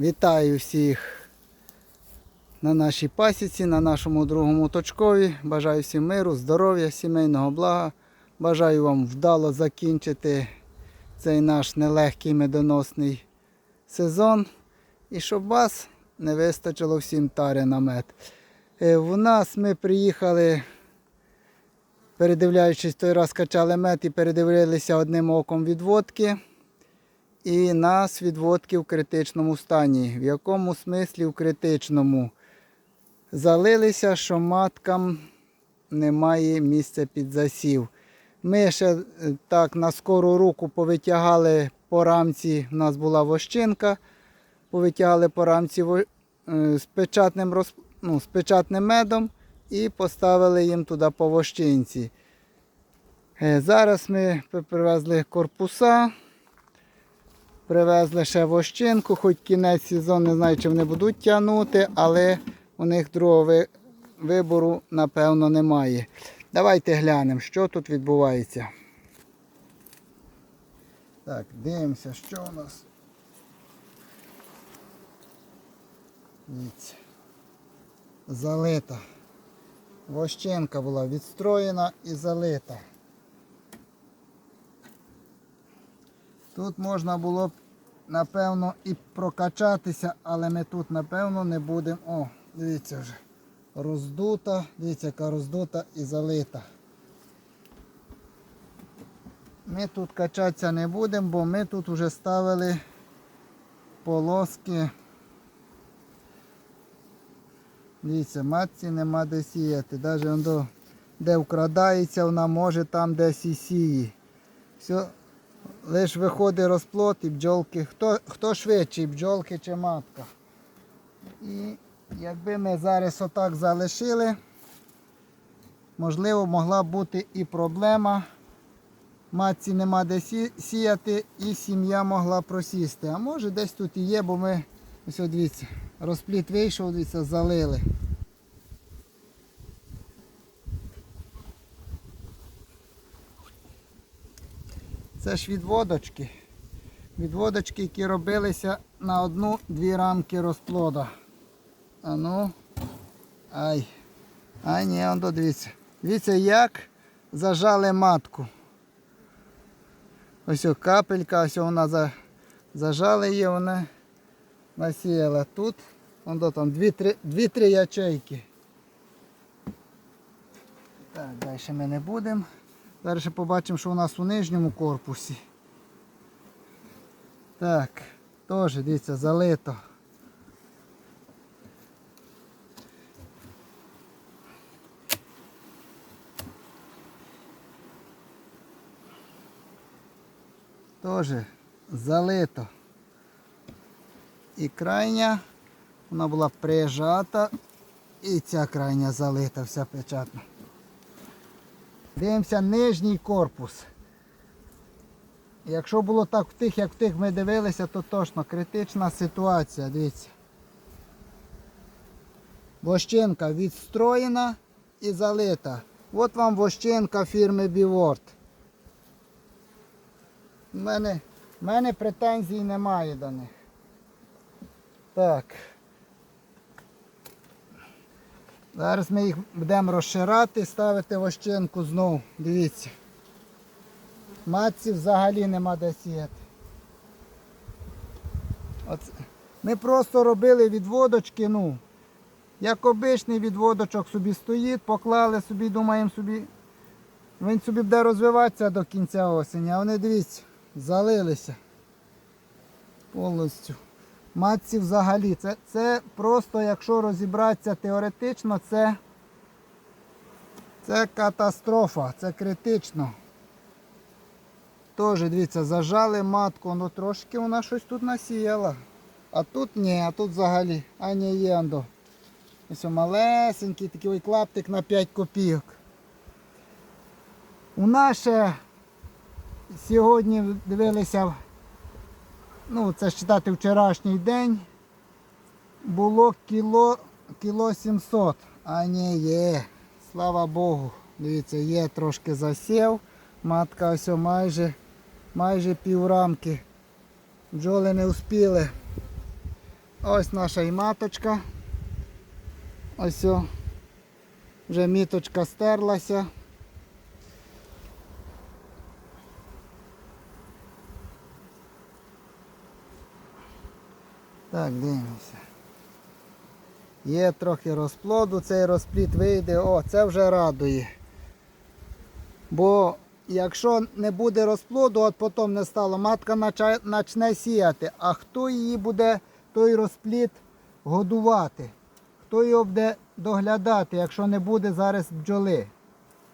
Вітаю всіх на нашій пасіці, на нашому другому точкові. Бажаю всім миру, здоров'я, сімейного блага. Бажаю вам вдало закінчити цей наш нелегкий медоносний сезон. І щоб вас не вистачило всім тари на мед. Е, В нас ми приїхали, передивляючись той раз качали мед і передивилися одним оком відводки. І нас відводки в критичному стані. В якому смислі в критичному? Залилися, що маткам немає місця під засів. Ми ще е, так на скору руку повитягали по рамці, у нас була вощинка, повитягали по рамці е, з печатним, ну, з печатним медом і поставили їм туди по вощинці. Е, Зараз ми привезли корпуса. Привезли ще вощинку, хоч кінець сезону, не знаю, чи вони будуть тягнути, але у них другого вибору, напевно, немає. Давайте глянемо, що тут відбувається. Так, дивимося, що у нас. Дивіться. Залита. Вощинка була відстроєна і залита. Тут можна було б, напевно, і прокачатися, але ми тут, напевно, не будемо. О, дивіться вже. Роздута, дивіться, яка роздута і залита. Ми тут качатися не будемо, бо ми тут вже ставили полоски. Дивіться, матці нема де сіяти. Навіть де вкрадається, вона може там десь і сіє. Все, Лиш виходить розплод і бджолки. Хто, хто швидший, бджолки чи матка. І якби ми зараз отак залишили, можливо, могла б бути і проблема. Матці нема де сіяти і сім'я могла просісти. А може десь тут і є, бо ми ось дивіться, розпліт вийшов, дивіться, залили. Це ж відводочки. Відводочки, які робилися на одну-дві рамки розплода. А ну. Ай. Ай, ні, он дивіться. Дивіться, як зажали матку. Ось о, капелька, ось вона за, зажали її, вона насіяла. Тут он до там дві-три дві-три ячейки. Так, далі ми не будемо. Зараз ще побачимо, що у нас у нижньому корпусі. Так, теж, дивіться, залито. Теж залито. І крайня, вона була прижата, і ця крайня залита, вся печатна. Дивимося нижній корпус. Якщо було так в тих, як в тих ми дивилися, то точно критична ситуація. Дивіться. Вощинка відстроєна і залита. От вам вощинка фірми Біворд. У мене, мене претензій немає до них. Так. Зараз ми їх будемо розширати, ставити вощинку знову. Дивіться. Матці взагалі нема де сіяти. Оце. Ми просто робили відводочки, ну, як обичний відводочок собі стоїть, поклали собі, думаємо собі, він собі буде розвиватися до кінця осені, а вони дивіться, залилися повністю. Матці взагалі. Це, це просто, якщо розібратися теоретично, це, це катастрофа, це критично. Теж, дивіться, зажали матку, ну трошки вона щось тут насіяла. А тут ні, а тут взагалі. А ні, є. Ось малесенький такий ой клаптик на 5 копійок. У нас ще сьогодні дивилися ну це ж читати вчорашній день, було кіло, кіло 700. А ні, є. Слава Богу. Дивіться, є трошки засів. Матка ось майже, майже пів рамки. Бджоли не успіли Ось наша і маточка. Ось. Вже міточка стерлася. Так, дивимося. Є трохи розплоду, цей розплід вийде, о, це вже радує. Бо якщо не буде розплоду, от потім не стало, матка начне сіяти. А хто її буде той розплід годувати? Хто його буде доглядати, якщо не буде зараз бджоли?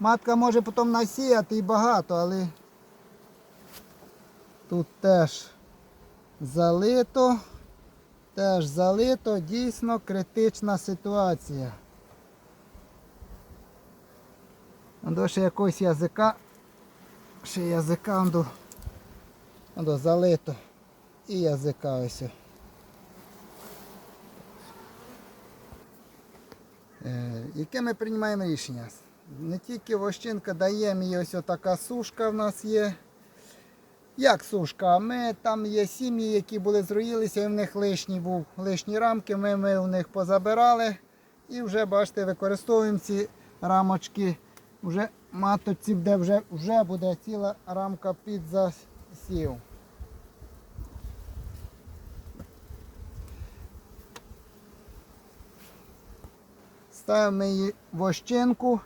Матка може потім насіяти і багато, але тут теж залито. Теж залито, дійсно критична ситуація. До ще якогось язика. Ще язика онду, онду залито. І язика ось. Е, яке ми приймаємо рішення? Не тільки вощинка даємо їй ось така сушка в нас є. Як сушка? Ми там є сім'ї, які були зруїлися, і в них лишні був лишні рамки. Ми, ми у них позабирали і вже бачите, використовуємо ці рамочки. Вже маточці, де вже, вже буде ціла рамка під засів. Ставимо її вощинку.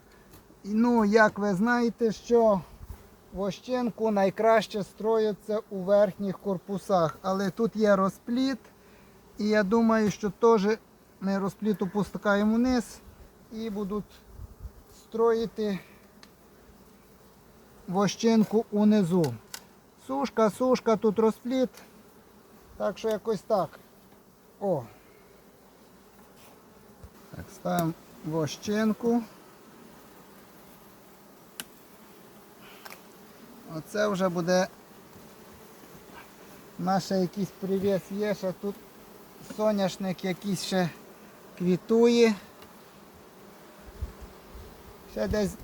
І, Ну, як ви знаєте, що Вощенку найкраще строїться у верхніх корпусах, але тут є розпліт. І я думаю, що теж ми розпліт опускаємо вниз і будуть строїти вощенку унизу. Сушка, сушка, тут розпліт. Так що якось так. О. Так, ставимо вощенку. Оце вже буде наш якийсь привіс є, ще тут соняшник якийсь ще квітує. Ще десь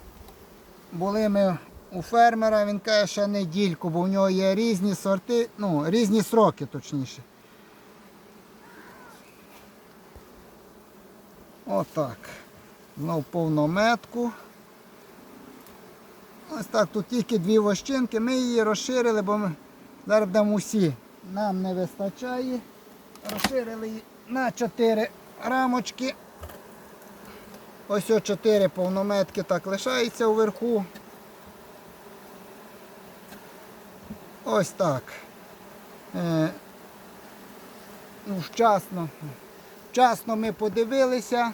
були ми у фермера, він каже, ще недільку, бо в нього є різні сорти, ну, різні сроки точніше. Отак. Знов повнометку. Ось так, тут тільки дві вощинки. Ми її розширили, бо ми зараз будемо усі. Нам не вистачає. Розширили її на 4 рамочки. Ось о 4 повнометки так лишається вверху. Ось так. Е, ну, вчасно. Вчасно ми подивилися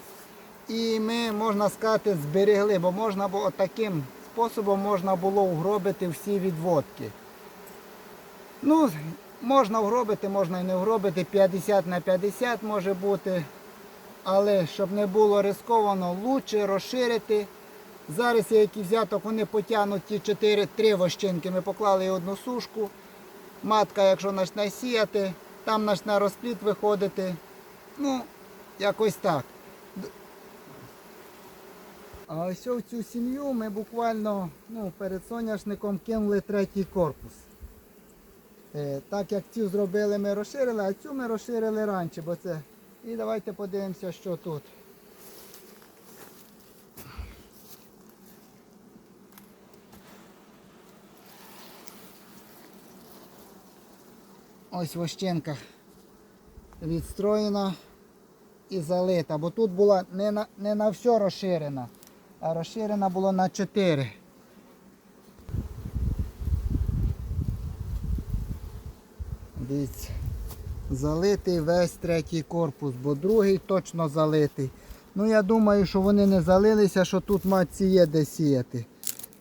і ми, можна сказати, зберегли, бо можна було таким способом можна було вгробити всі відводки. Ну, можна вгробити, можна і не вгробити, 50 на 50 може бути. Але щоб не було рисковано, краще розширити. Зараз я який взяток, вони потягнуть ті 4-3 вощинки. Ми поклали одну сушку. Матка, якщо почне сіяти, там почне розпліт виходити. Ну, якось так. А ось в цю сім'ю ми буквально ну, перед соняшником кинули третій корпус. Е, так як цю зробили, ми розширили, а цю ми розширили раніше, бо це. І давайте подивимося, що тут. Ось вощенка відстроєна і залита, бо тут була не на, не на все розширена, а розширена було на 4. Дивіться, залитий весь третій корпус, бо другий точно залитий. Ну я думаю, що вони не залилися, що тут матці є де сіяти.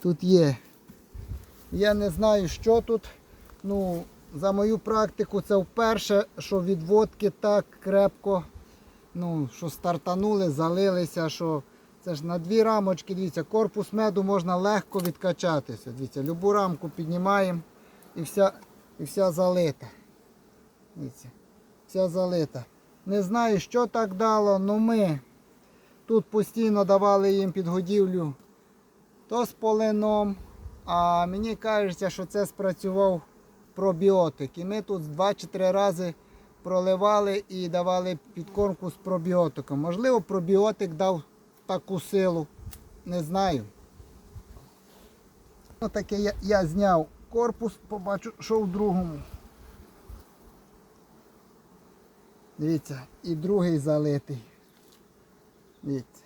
Тут є. Я не знаю, що тут. Ну, за мою практику це вперше, що відводки так крепко ну, що стартанули, залилися, що це ж на дві рамочки, дивіться, корпус меду можна легко відкачатися. Дивіться, любу рамку піднімаємо і вся, і вся залита. Дивіться, вся залита. Не знаю, що так дало, але ми тут постійно давали їм підгодівлю то з полином, а мені кажеться, що це спрацював пробіотик. І ми тут два чи три рази проливали і давали підкормку з пробіотиком. Можливо, пробіотик дав таку силу. Не знаю. Отаке я, я зняв корпус, побачу, що в другому. Дивіться, і другий залитий. Дивіться.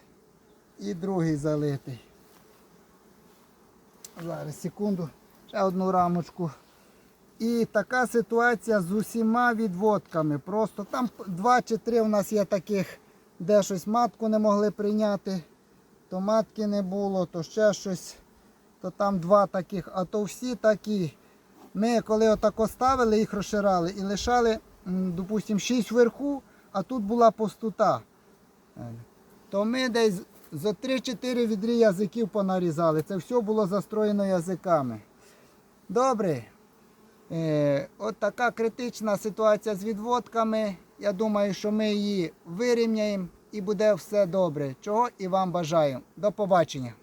І другий залитий. Зараз, секунду. Ще одну рамочку. І така ситуація з усіма відводками. Просто там два чи три у нас є таких, де щось матку не могли прийняти, то матки не було, то ще щось, то там два таких, а то всі такі. Ми коли отако ставили, їх розширали і лишали, допустимо, 6 вверху, а тут була пустота. То ми десь за 3-4 відрі язиків понарізали. Це все було застроєно язиками. Добре. Е, от така критична ситуація з відводками. Я думаю, що ми її вирівняємо і буде все добре. Чого і вам бажаю. До побачення.